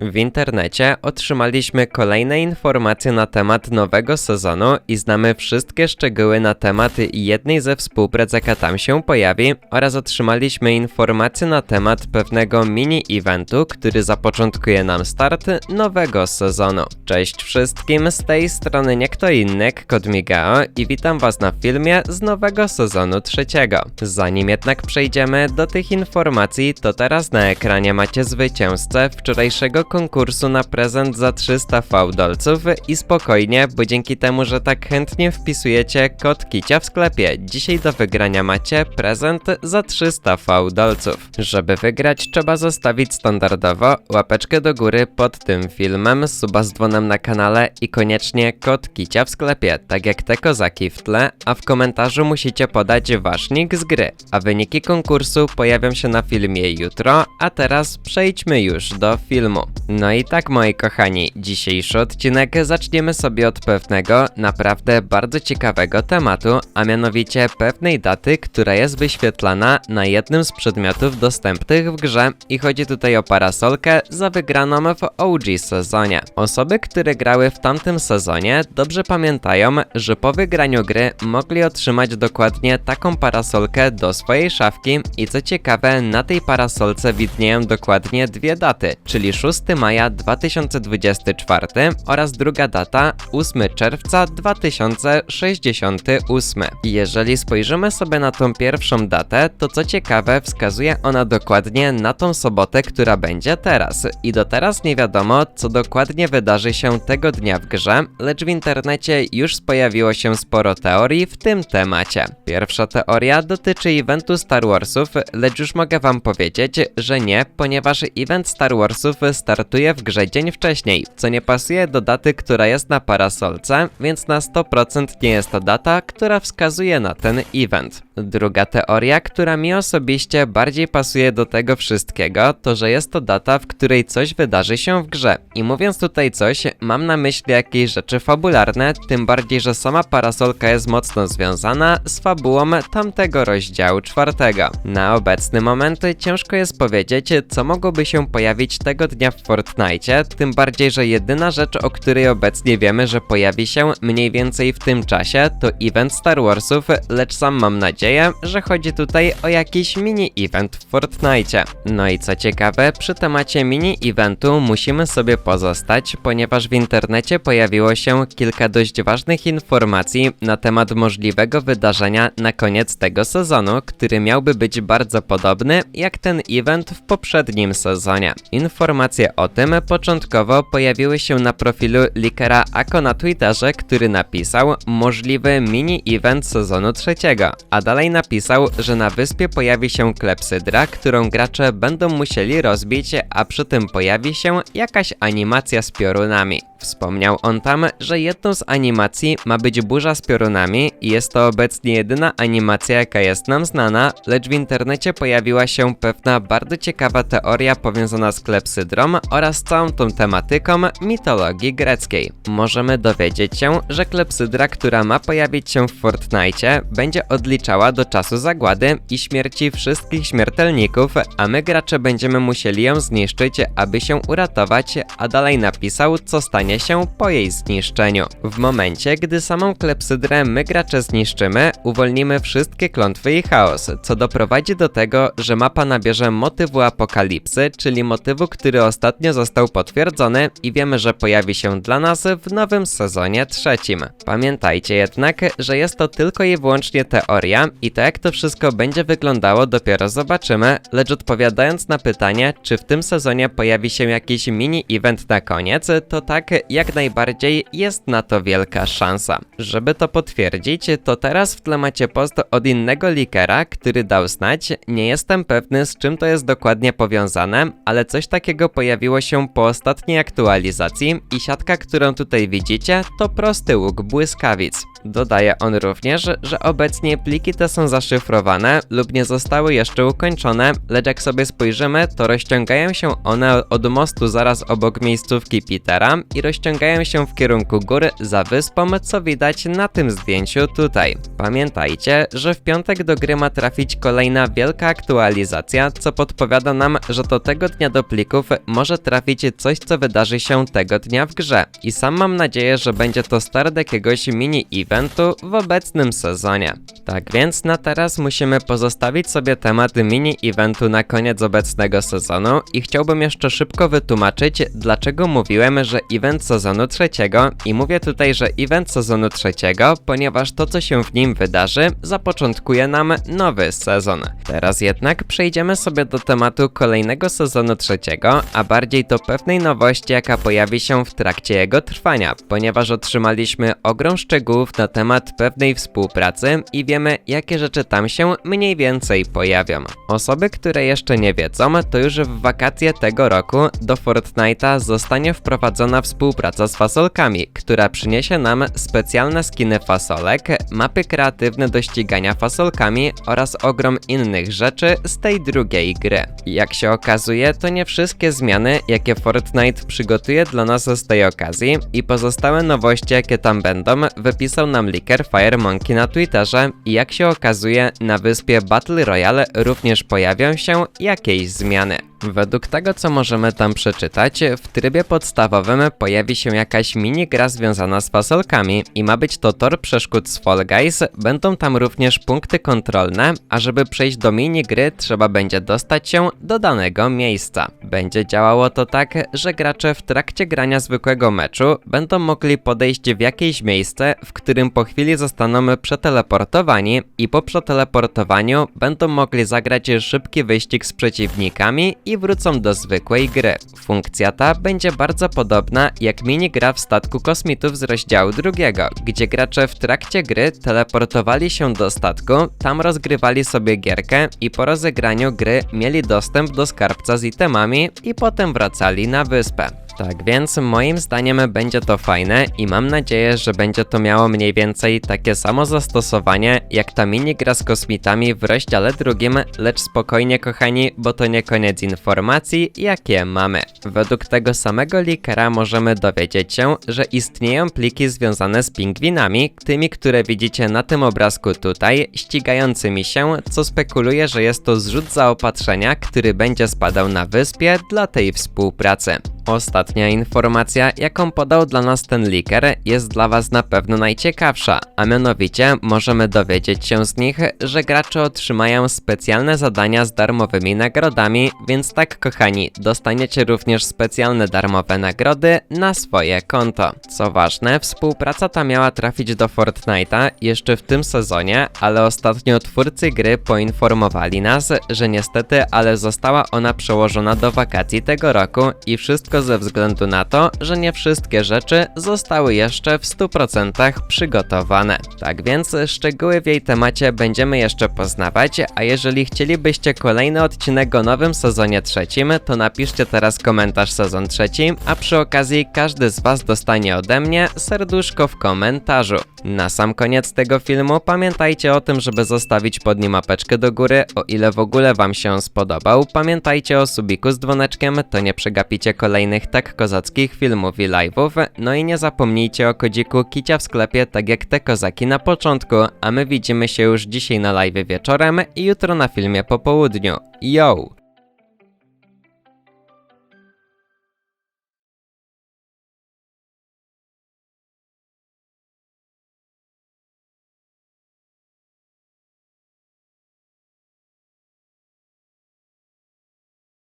W internecie otrzymaliśmy kolejne informacje na temat nowego sezonu i znamy wszystkie szczegóły na temat jednej ze współprac, jaka tam się pojawi, oraz otrzymaliśmy informacje na temat pewnego mini-eventu, który zapoczątkuje nam start nowego sezonu. Cześć wszystkim, z tej strony nie kto inny, Kod Migao i witam was na filmie z nowego sezonu trzeciego. Zanim jednak przejdziemy do tych informacji, to teraz na ekranie macie zwycięzcę wczorajszego konkursu na prezent za 300 fałdolców i spokojnie, bo dzięki temu, że tak chętnie wpisujecie kod Kicia w sklepie, dzisiaj do wygrania macie prezent za 300 fałdolców. Żeby wygrać, trzeba zostawić standardowo łapeczkę do góry pod tym filmem, suba z dzwonem na kanale i koniecznie kod Kicia w sklepie, tak jak te kozaki w tle, a w komentarzu musicie podać wasz nick z gry, a wyniki konkursu pojawią się na filmie jutro, a teraz przejdźmy już do filmu. No i tak moi kochani, dzisiejszy odcinek zaczniemy sobie od pewnego, naprawdę bardzo ciekawego tematu, a mianowicie pewnej daty, która jest wyświetlana na jednym z przedmiotów dostępnych w grze i chodzi tutaj o parasolkę za wygraną w OG sezonie. Osoby, które grały w tamtym sezonie dobrze pamiętają, że po wygraniu gry mogli otrzymać dokładnie taką parasolkę do swojej szafki i co ciekawe, na tej parasolce widnieją dokładnie dwie daty, czyli 6 maja 2024 oraz druga data 8 czerwca 2068. Jeżeli spojrzymy sobie na tą pierwszą datę, to co ciekawe, wskazuje ona dokładnie na tą sobotę, która będzie teraz. I do teraz nie wiadomo, co dokładnie wydarzy się tego dnia w grze, lecz w internecie już pojawiło się sporo teorii w tym temacie. Pierwsza teoria dotyczy eventu Star Warsów, lecz już mogę wam powiedzieć, że nie, ponieważ event Star Warsów startuje w grze dzień wcześniej, co nie pasuje do daty, która jest na parasolce, więc na 100% nie jest to data, która wskazuje na ten event. Druga teoria, która mi osobiście bardziej pasuje do tego wszystkiego, to że jest to data, w której coś wydarzy się w grze. I mówiąc tutaj coś, mam na myśli jakieś rzeczy fabularne, tym bardziej, że sama parasolka jest mocno związana z fabułą tamtego rozdziału czwartego. Na obecny moment ciężko jest powiedzieć, co mogłoby się pojawić tego dnia w Fortnite, tym bardziej, że jedyna rzecz, o której obecnie wiemy, że pojawi się mniej więcej w tym czasie, to event Star Warsów, lecz sam mam nadzieję, że chodzi tutaj o jakiś mini-event w Fortnite. No i co ciekawe, przy temacie mini-eventu musimy sobie pozostać, ponieważ w internecie pojawiło się kilka dość ważnych informacji na temat możliwego wydarzenia na koniec tego sezonu, który miałby być bardzo podobny jak ten event w poprzednim sezonie. Informacje o tym początkowo pojawiły się na profilu Likera Ako na Twitterze, który napisał możliwy mini-event sezonu trzeciego, a dalej napisał, że na wyspie pojawi się klepsydra, którą gracze będą musieli rozbić, a przy tym pojawi się jakaś animacja z piorunami. Wspomniał on tam, że jedną z animacji ma być burza z piorunami i jest to obecnie jedyna animacja, jaka jest nam znana, lecz w internecie pojawiła się pewna bardzo ciekawa teoria powiązana z klepsydrą oraz całą tą tematyką mitologii greckiej. Możemy dowiedzieć się, że klepsydra, która ma pojawić się w Fortnite, będzie odliczała do czasu zagłady i śmierci wszystkich śmiertelników, a my gracze będziemy musieli ją zniszczyć, aby się uratować, a dalej napisał, co stanie się po jej zniszczeniu. W momencie, gdy samą klepsydrę my gracze zniszczymy, uwolnimy wszystkie klątwy i chaos, co doprowadzi do tego, że mapa nabierze motywu apokalipsy, czyli motywu, który ostatnio został potwierdzony i wiemy, że pojawi się dla nas w nowym sezonie trzecim. Pamiętajcie jednak, że jest to tylko i wyłącznie teoria i to jak to wszystko będzie wyglądało dopiero zobaczymy, lecz odpowiadając na pytanie, czy w tym sezonie pojawi się jakiś mini-event na koniec, to tak, jak najbardziej jest na to wielka szansa. Żeby to potwierdzić, to teraz w tle macie post od innego likera, który dał znać, nie jestem pewny z czym to jest dokładnie powiązane, ale coś takiego pojawiło się po ostatniej aktualizacji i siatka, którą tutaj widzicie, to prosty łuk błyskawic. Dodaje on również, że obecnie pliki te są zaszyfrowane lub nie zostały jeszcze ukończone, lecz jak sobie spojrzymy, to rozciągają się one od mostu zaraz obok miejscówki Petera i rozciągają się w kierunku góry za wyspą, co widać na tym zdjęciu tutaj. Pamiętajcie, że w piątek do gry ma trafić kolejna wielka aktualizacja, co podpowiada nam, że do tego dnia do plików może trafić coś, co wydarzy się tego dnia w grze. I sam mam nadzieję, że będzie to start jakiegoś mini-eventu w obecnym sezonie. Tak więc na teraz musimy pozostawić sobie temat mini-eventu na koniec obecnego sezonu i chciałbym jeszcze szybko wytłumaczyć, dlaczego mówiłem, że event sezonu trzeciego i mówię tutaj, że event sezonu trzeciego, ponieważ to, co się w nim wydarzy, zapoczątkuje nam nowy sezon. Teraz jednak przejdziemy sobie do tematu kolejnego sezonu trzeciego, a bardziej do pewnej nowości, jaka pojawi się w trakcie jego trwania, ponieważ otrzymaliśmy ogrom szczegółów na temat pewnej współpracy i wiemy, jakie rzeczy tam się mniej więcej pojawią. Osoby, które jeszcze nie wiedzą, to już w wakacje tego roku do Fortnite'a zostanie wprowadzona współpraca z fasolkami, która przyniesie nam specjalne skiny fasolek, mapy kreatywne do ścigania fasolkami oraz ogrom innych rzeczy z tej drugiej gry. Jak się okazuje, to nie wszystkie zmiany, jakie Fortnite przygotuje dla nas z tej okazji i pozostałe nowości, jakie tam będą, wypisał nam leaker Fire Monkey na Twitterze i jak się okazuje, na wyspie Battle Royale również pojawią się jakieś zmiany. Według tego, co możemy tam przeczytać, w trybie podstawowym pojawi się jakaś minigra związana z fasolkami i ma być to tor przeszkód z Fall Guys. Będą tam również punkty kontrolne, a żeby przejść do minigry, trzeba będzie dostać się do danego miejsca. Będzie działało to tak, że gracze w trakcie grania zwykłego meczu będą mogli podejść w jakieś miejsce, w którym po chwili zostaną przeteleportowani i po przeteleportowaniu będą mogli zagrać szybki wyścig z przeciwnikami i wrócą do zwykłej gry. Funkcja ta będzie bardzo podobna jak minigra w statku kosmitów z rozdziału drugiego, gdzie gracze w trakcie gry teleportowali się do statku, tam rozgrywali sobie gierkę i po rozegraniu gry mieli dostęp do skarbca z itemami i potem wracali na wyspę. Tak więc moim zdaniem będzie to fajne i mam nadzieję, że będzie to miało mniej więcej takie samo zastosowanie jak ta minigra z kosmitami w rozdziale drugim, lecz spokojnie kochani, bo to nie koniec informacji, jakie mamy. Według tego samego leakera możemy dowiedzieć się, że istnieją pliki związane z pingwinami, tymi, które widzicie na tym obrazku tutaj, ścigającymi się, co spekuluje, że jest to zrzut zaopatrzenia, który będzie spadał na wyspie dla tej współpracy. Ostatnia informacja, jaką podał dla nas ten leaker, jest dla Was na pewno najciekawsza, a mianowicie możemy dowiedzieć się z nich, że gracze otrzymają specjalne zadania z darmowymi nagrodami, więc tak kochani, dostaniecie również specjalne darmowe nagrody na swoje konto. Co ważne, współpraca ta miała trafić do Fortnite'a jeszcze w tym sezonie, ale ostatnio twórcy gry poinformowali nas, że niestety, ale została ona przełożona do wakacji tego roku i wszystko ze względu na to, że nie wszystkie rzeczy zostały jeszcze w 100% przygotowane. Tak więc szczegóły w jej temacie będziemy jeszcze poznawać, a jeżeli chcielibyście kolejny odcinek o nowym sezonie trzecim, to napiszcie teraz komentarz sezon trzeci, a przy okazji każdy z Was dostanie ode mnie serduszko w komentarzu. Na sam koniec tego filmu pamiętajcie o tym, żeby zostawić pod nim mapeczkę do góry, o ile w ogóle Wam się spodobał. Pamiętajcie o subiku z dzwoneczkiem, to nie przegapicie kolejnych tak kozackich filmów i live'ów. No i nie zapomnijcie o kodziku Kicia w sklepie, tak jak te kozaki na początku, a my widzimy się już dzisiaj na live wieczorem i jutro na filmie po południu. Yo!